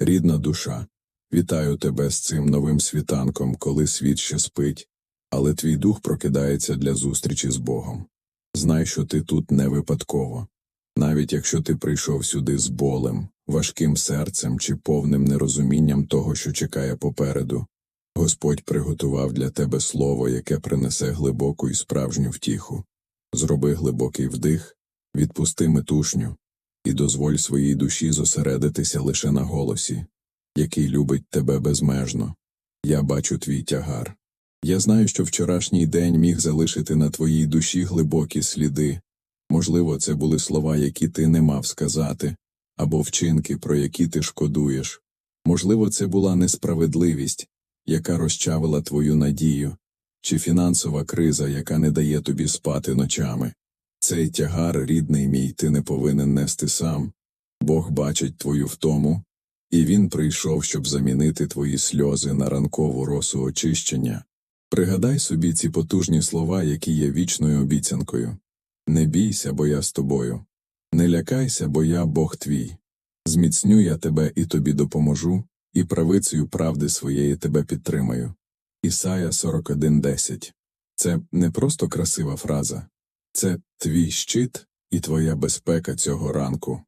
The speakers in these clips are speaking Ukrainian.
Рідна душа, вітаю тебе з цим новим світанком, коли світ ще спить, але твій дух прокидається для зустрічі з Богом. Знай, що ти тут не випадково. Навіть якщо ти прийшов сюди з болем, важким серцем чи повним нерозумінням того, що чекає попереду, Господь приготував для тебе слово, яке принесе глибоку і справжню втіху. Зроби глибокий вдих, відпусти метушню і дозволь своїй душі зосередитися лише на голосі, який любить тебе безмежно. Я бачу твій тягар. Я знаю, що вчорашній день міг залишити на твоїй душі глибокі сліди. Можливо, це були слова, які ти не мав сказати, або вчинки, про які ти шкодуєш. Можливо, це була несправедливість, яка розчавила твою надію, чи фінансова криза, яка не дає тобі спати ночами. Цей тягар, рідний мій, ти не повинен нести сам. Бог бачить твою втому, і Він прийшов, щоб замінити твої сльози на ранкову росу очищення. Пригадай собі ці потужні слова, які є вічною обіцянкою. Не бійся, бо я з тобою. Не лякайся, бо я Бог твій. Зміцню я тебе і тобі допоможу, і правицею правди своєї тебе підтримаю. Ісая 41.10 Це не просто красива фраза, це твій щит і твоя безпека цього ранку.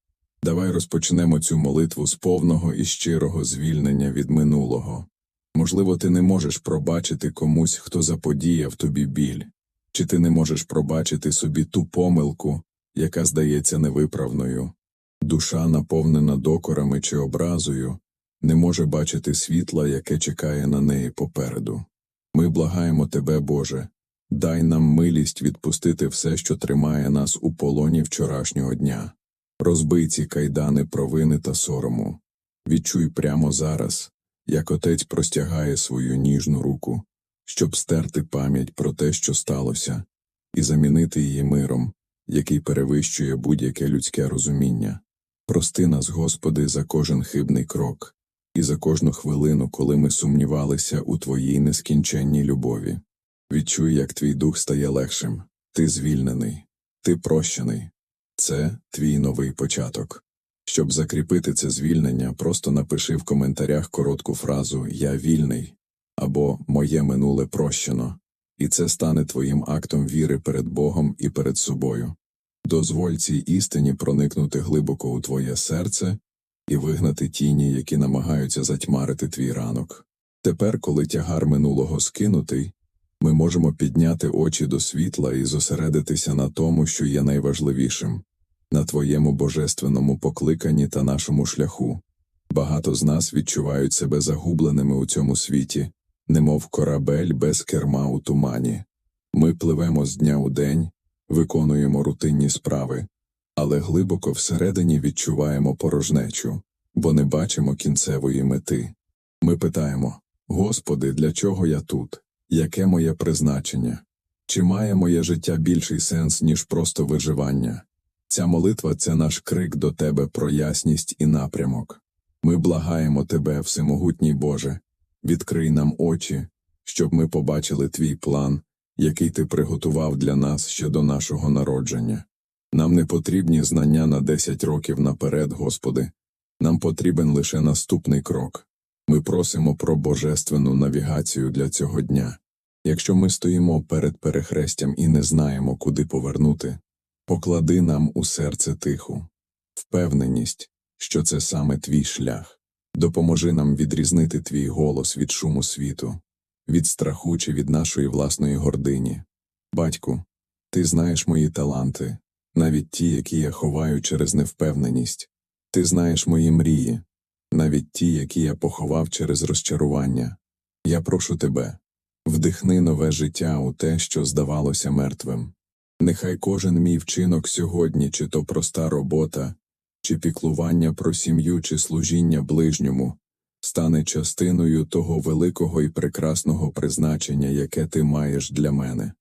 Давай розпочнемо цю молитву з повного і щирого звільнення від минулого. Можливо, ти не можеш пробачити комусь, хто заподіяв тобі біль, чи ти не можеш пробачити собі ту помилку, яка здається невиправною. Душа, наповнена докорами чи образою, не може бачити світла, яке чекає на неї попереду. Ми благаємо тебе, Боже, дай нам милість відпустити все, що тримає нас у полоні вчорашнього дня. Розбий ці кайдани провини та сорому. Відчуй прямо зараз, як отець простягає свою ніжну руку, щоб стерти пам'ять про те, що сталося, і замінити її миром, який перевищує будь-яке людське розуміння. Прости нас, Господи, за кожен хибний крок і за кожну хвилину, коли ми сумнівалися у Твоїй нескінченній любові. Відчуй, як твій дух стає легшим, ти звільнений, ти прощений. Це твій новий початок. Щоб закріпити це звільнення, просто напиши в коментарях коротку фразу Я вільний або Моє минуле прощено, і це стане твоїм актом віри перед Богом і перед собою. Дозволь цій істині проникнути глибоко у твоє серце і вигнати тіні, які намагаються затьмарити твій ранок. Тепер, коли тягар минулого скинутий, ми можемо підняти очі до світла і зосередитися на тому, що є найважливішим на твоєму божественному покликанні та нашому шляху. Багато з нас відчувають себе загубленими у цьому світі, немов корабель без керма у тумані. Ми пливемо з дня у день, виконуємо рутинні справи, але глибоко всередині відчуваємо порожнечу, бо не бачимо кінцевої мети. Ми питаємо Господи, для чого я тут? Яке моє призначення? Чи має моє життя більший сенс, ніж просто виживання? Ця молитва це наш крик до Тебе про ясність і напрямок. Ми благаємо Тебе, Всемогутній Боже, відкрий нам очі, щоб ми побачили Твій план, який Ти приготував для нас ще до нашого народження. Нам не потрібні знання на 10 років наперед, Господи, нам потрібен лише наступний крок. Ми просимо про божественну навігацію для цього дня. Якщо ми стоїмо перед перехрестям і не знаємо, куди повернути, поклади нам у серце тиху, впевненість, що це саме твій шлях. Допоможи нам відрізнити твій голос від шуму світу, від страху чи від нашої власної гордині. Батьку, ти знаєш мої таланти, навіть ті, які я ховаю через невпевненість. Ти знаєш мої мрії, навіть ті, які я поховав через розчарування. Я прошу тебе, вдихни нове життя у те, що здавалося мертвим. Нехай кожен мій вчинок сьогодні, чи то проста робота, чи піклування про сім'ю, чи служіння ближньому, стане частиною того великого і прекрасного призначення, яке ти маєш для мене.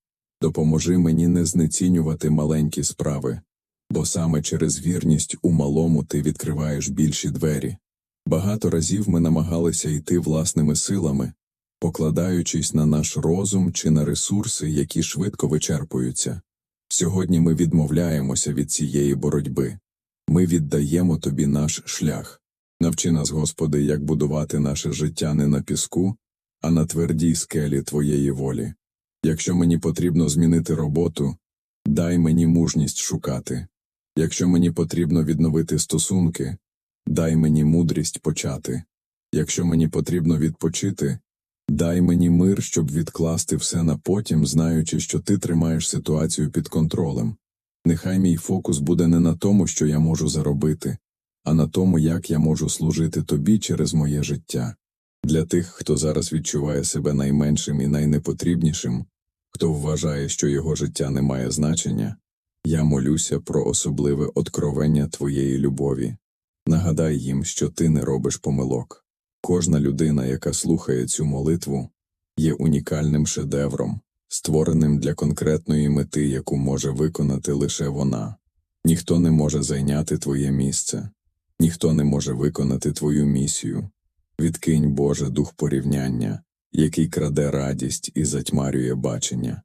Допоможи мені не знецінювати маленькі справи, бо саме через вірність у малому ти відкриваєш більші двері. Багато разів ми намагалися йти власними силами, покладаючись на наш розум чи на ресурси, які швидко вичерпуються. Сьогодні ми відмовляємося від цієї боротьби, ми віддаємо тобі наш шлях. Навчи нас, Господи, як будувати наше життя не на піску, а на твердій скелі Твоєї волі. Якщо мені потрібно змінити роботу, дай мені мужність шукати. Якщо мені потрібно відновити стосунки, дай мені мудрість почати. Якщо мені потрібно відпочити, дай мені мир, щоб відкласти все на потім, знаючи, що ти тримаєш ситуацію під контролем. Нехай мій фокус буде не на тому, що я можу заробити, а на тому, як я можу служити тобі через моє життя. Для тих, хто зараз відчуває себе найменшим і найнепотрібнішим, хто вважає, що його життя не має значення, я молюся про особливе откровення твоєї любові. Нагадай їм, що ти не робиш помилок. Кожна людина, яка слухає цю молитву, є унікальним шедевром, створеним для конкретної мети, яку може виконати лише вона. Ніхто не може зайняти твоє місце, ніхто не може виконати твою місію. Відкинь, Боже, дух порівняння, який краде радість і затьмарює бачення.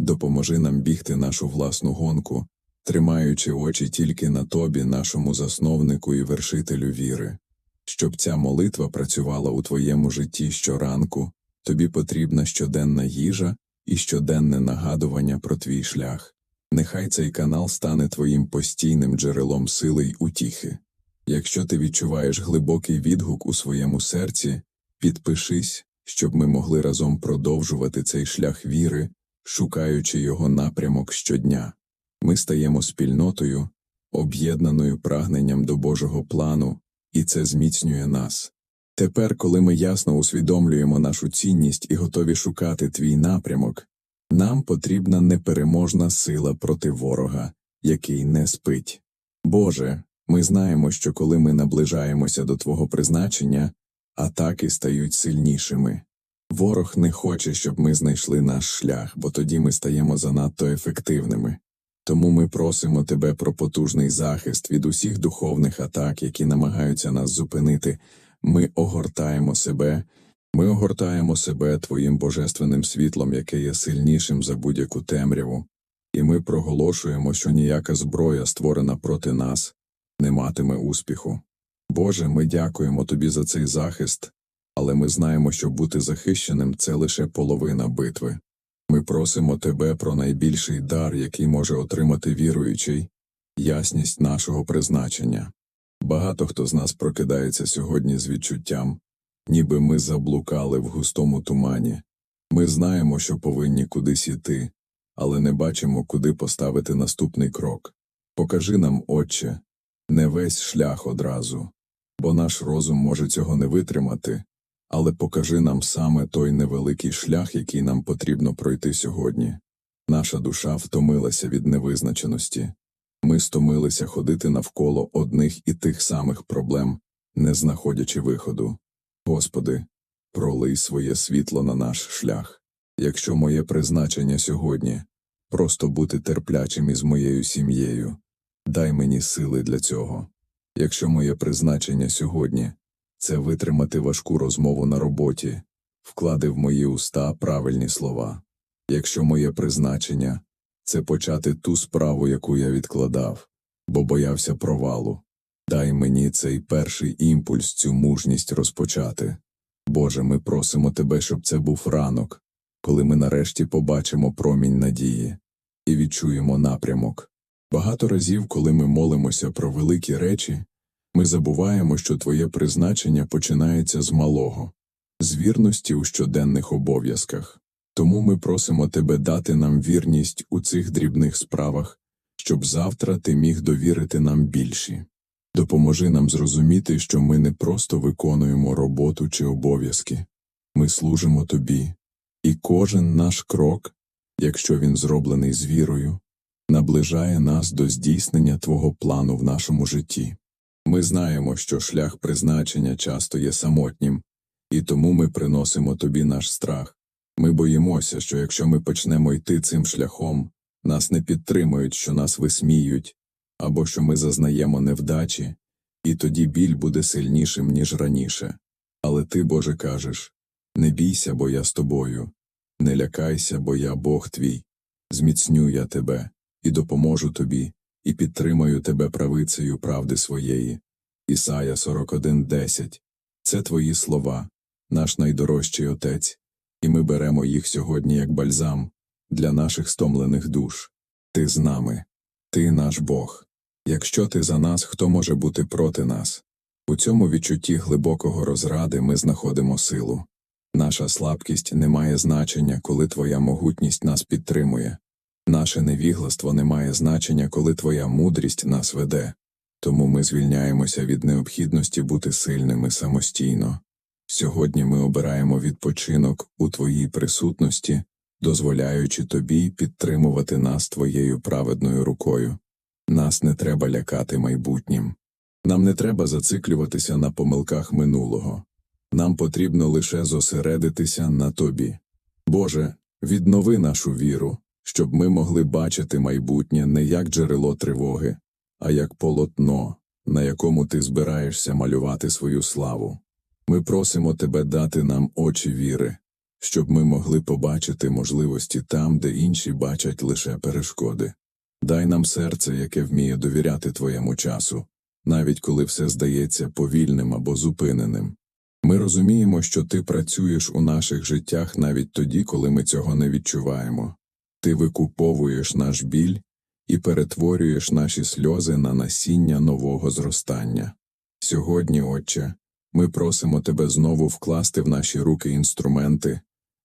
Допоможи нам бігти нашу власну гонку, тримаючи очі тільки на тобі, нашому засновнику і вершителю віри. Щоб ця молитва працювала у твоєму житті щоранку, тобі потрібна щоденна їжа і щоденне нагадування про твій шлях. Нехай цей канал стане твоїм постійним джерелом сили й утіхи. Якщо ти відчуваєш глибокий відгук у своєму серці, підпишись, щоб ми могли разом продовжувати цей шлях віри, шукаючи його напрямок щодня. Ми стаємо спільнотою, об'єднаною прагненням до Божого плану, і це зміцнює нас. Тепер, коли ми ясно усвідомлюємо нашу цінність і готові шукати твій напрямок, нам потрібна непереможна сила проти ворога, який не спить. Боже, ми знаємо, що коли ми наближаємося до Твого призначення, атаки стають сильнішими. Ворог не хоче, щоб ми знайшли наш шлях, бо тоді ми стаємо занадто ефективними. Тому ми просимо Тебе про потужний захист від усіх духовних атак, які намагаються нас зупинити. Ми огортаємо себе, ми огортаємо себе Твоїм божественним світлом, яке є сильнішим за будь-яку темряву, і ми проголошуємо, що ніяка зброя, створена проти нас, не матиме успіху. Боже, ми дякуємо Тобі за цей захист, але ми знаємо, що бути захищеним це лише половина битви. Ми просимо Тебе про найбільший дар, який може отримати віруючий, ясність нашого призначення. Багато хто з нас прокидається сьогодні з відчуттям, ніби ми заблукали в густому тумані. Ми знаємо, що повинні кудись іти, але не бачимо, куди поставити наступний крок. Покажи нам, Отче, не весь шлях одразу, бо наш розум може цього не витримати, але покажи нам саме той невеликий шлях, який нам потрібно пройти сьогодні. Наша душа втомилася від невизначеності. Ми стомилися ходити навколо одних і тих самих проблем, не знаходячи виходу. Господи, пролий своє світло на наш шлях. Якщо моє призначення сьогодні просто бути терплячим із моєю сім'єю, дай мені сили для цього. Якщо моє призначення сьогодні це витримати важку розмову на роботі, вклади в мої уста правильні слова. Якщо моє призначення це почати ту справу, яку я відкладав, бо боявся провалу. Дай мені цей перший імпульс, цю мужність розпочати. Боже, ми просимо Тебе, щоб це був ранок, коли ми нарешті побачимо промінь надії і відчуємо напрямок. Багато разів, коли ми молимося про великі речі, ми забуваємо, що Твоє призначення починається з малого, з вірності у щоденних обов'язках. Тому ми просимо Тебе дати нам вірність у цих дрібних справах, щоб завтра Ти міг довірити нам більші. Допоможи нам зрозуміти, що ми не просто виконуємо роботу чи обов'язки, ми служимо Тобі, і кожен наш крок, якщо він зроблений з вірою, наближає нас до здійснення Твого плану в нашому житті. Ми знаємо, що шлях призначення часто є самотнім, і тому ми приносимо Тобі наш страх. Ми боїмося, що якщо ми почнемо йти цим шляхом, нас не підтримують, що нас висміють, або що ми зазнаємо невдачі, і тоді біль буде сильнішим, ніж раніше. Але ти, Боже, кажеш не бійся, бо я з тобою, не лякайся, бо я Бог твій, зміцню я тебе і допоможу тобі, і підтримаю тебе правицею правди своєї. Ісая 41.10. Це твої слова, наш найдорожчий Отець, і ми беремо їх сьогодні як бальзам для наших стомлених душ. Ти з нами, ти наш Бог. Якщо ти за нас, хто може бути проти нас? У цьому відчутті глибокого розради ми знаходимо силу. Наша слабкість не має значення, коли твоя могутність нас підтримує. Наше невігластво не має значення, коли твоя мудрість нас веде. Тому ми звільняємося від необхідності бути сильними самостійно. Сьогодні ми обираємо відпочинок у твоїй присутності, дозволяючи тобі підтримувати нас твоєю праведною рукою. Нас не треба лякати майбутнім. Нам не треба зациклюватися на помилках минулого. Нам потрібно лише зосередитися на тобі. Боже, віднови нашу віру, щоб ми могли бачити майбутнє не як джерело тривоги, а як полотно, на якому ти збираєшся малювати свою славу. Ми просимо тебе дати нам очі віри, щоб ми могли побачити можливості там, де інші бачать лише перешкоди. Дай нам серце, яке вміє довіряти твоєму часу, навіть коли все здається повільним або зупиненим. Ми розуміємо, що ти працюєш у наших життях навіть тоді, коли ми цього не відчуваємо. Ти викуповуєш наш біль і перетворюєш наші сльози на насіння нового зростання. Сьогодні, Отче, ми просимо тебе знову вкласти в наші руки інструменти,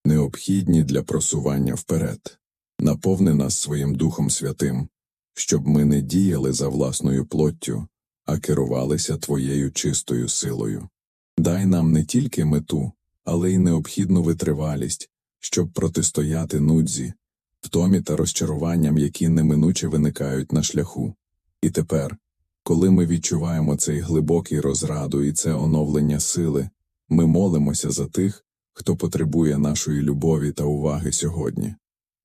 необхідні для просування вперед. Наповни нас своїм Духом Святим, щоб ми не діяли за власною плоттю, а керувалися твоєю чистою силою. Дай нам не тільки мету, але й необхідну витривалість, щоб протистояти нудзі, втомі та розчаруванням, які неминуче виникають на шляху. І тепер, коли ми відчуваємо цей глибокий розраду і це оновлення сили, ми молимося за тих, хто потребує нашої любові та уваги сьогодні.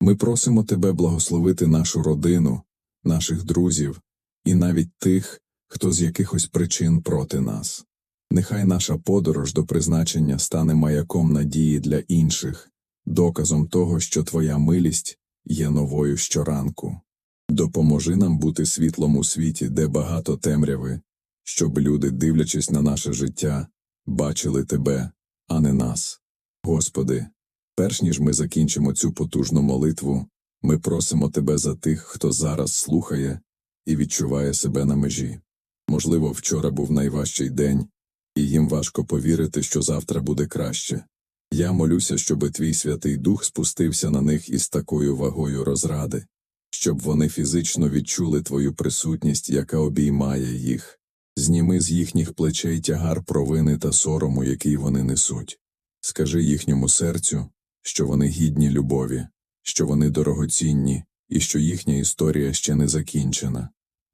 Ми просимо тебе благословити нашу родину, наших друзів і навіть тих, хто з якихось причин проти нас. Нехай наша подорож до призначення стане маяком надії для інших, доказом того, що твоя милість є новою щоранку. Допоможи нам бути світлом у світі, де багато темряви, щоб люди, дивлячись на наше життя, бачили тебе, а не нас. Господи, перш ніж ми закінчимо цю потужну молитву, ми просимо Тебе за тих, хто зараз слухає і відчуває себе на межі. Можливо, вчора був найважчий день, і їм важко повірити, що завтра буде краще. Я молюся, щоби твій Святий Дух спустився на них із такою вагою розради, щоб вони фізично відчули твою присутність, яка обіймає їх, зніми з їхніх плечей тягар провини та сорому, який вони несуть. Скажи їхньому серцю, що вони гідні любові, що вони дорогоцінні і що їхня історія ще не закінчена.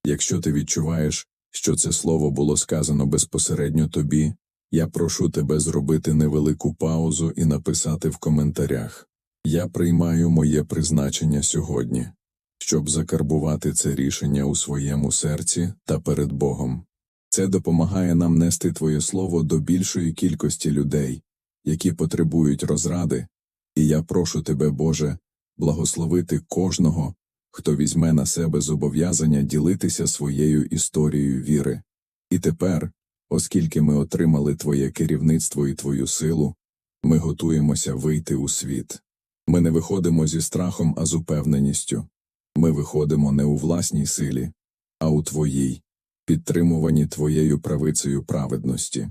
Якщо ти відчуваєш, що це слово було сказано безпосередньо тобі, я прошу тебе зробити невелику паузу і написати в коментарях Я приймаю моє призначення сьогодні, щоб закарбувати це рішення у своєму серці та перед Богом. Це допомагає нам нести Твоє слово до більшої кількості людей, які потребують розради, і я прошу тебе, Боже, благословити кожного, хто візьме на себе зобов'язання ділитися своєю історією віри. І тепер, оскільки ми отримали Твоє керівництво і Твою силу, ми готуємося вийти у світ. Ми не виходимо зі страхом, а з упевненістю. Ми виходимо не у власній силі, а у Твоїй, підтримувані Твоєю правицею праведності.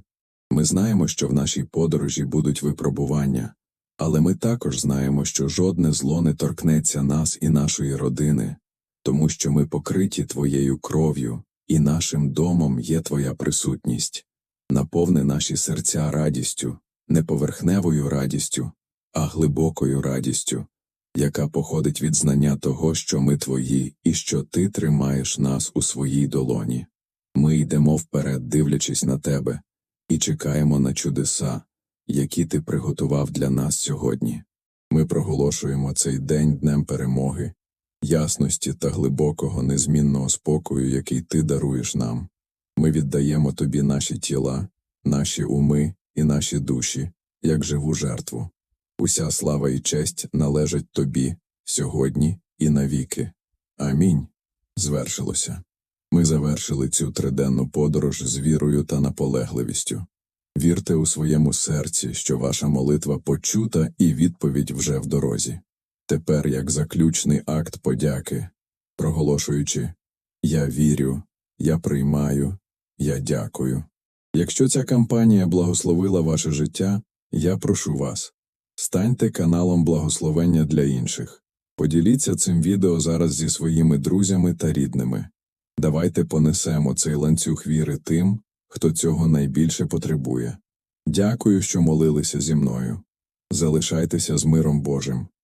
Ми знаємо, що в нашій подорожі будуть випробування, але ми також знаємо, що жодне зло не торкнеться нас і нашої родини, тому що ми покриті Твоєю кров'ю, і нашим домом є Твоя присутність. Наповни наші серця радістю, не поверхневою радістю, а глибокою радістю, яка походить від знання того, що ми Твої і що Ти тримаєш нас у своїй долоні. Ми йдемо вперед, дивлячись на Тебе, і чекаємо на чудеса, які ти приготував для нас сьогодні. Ми проголошуємо цей день днем перемоги, ясності та глибокого незмінного спокою, який ти даруєш нам. Ми віддаємо тобі наші тіла, наші уми і наші душі, як живу жертву. Уся слава і честь належать тобі сьогодні і навіки. Амінь. Звершилося. Ми завершили цю триденну подорож з вірою та наполегливістю. Вірте у своєму серці, що ваша молитва почута і відповідь вже в дорозі. Тепер, як заключний акт подяки, проголошуючи Я вірю, я приймаю, я дякую. Якщо ця кампанія благословила ваше життя, я прошу вас, станьте каналом благословення для інших. Поділіться цим відео зараз зі своїми друзями та рідними. Давайте понесемо цей ланцюг віри тим, хто цього найбільше потребує. Дякую, що молилися зі мною. Залишайтеся з миром Божим.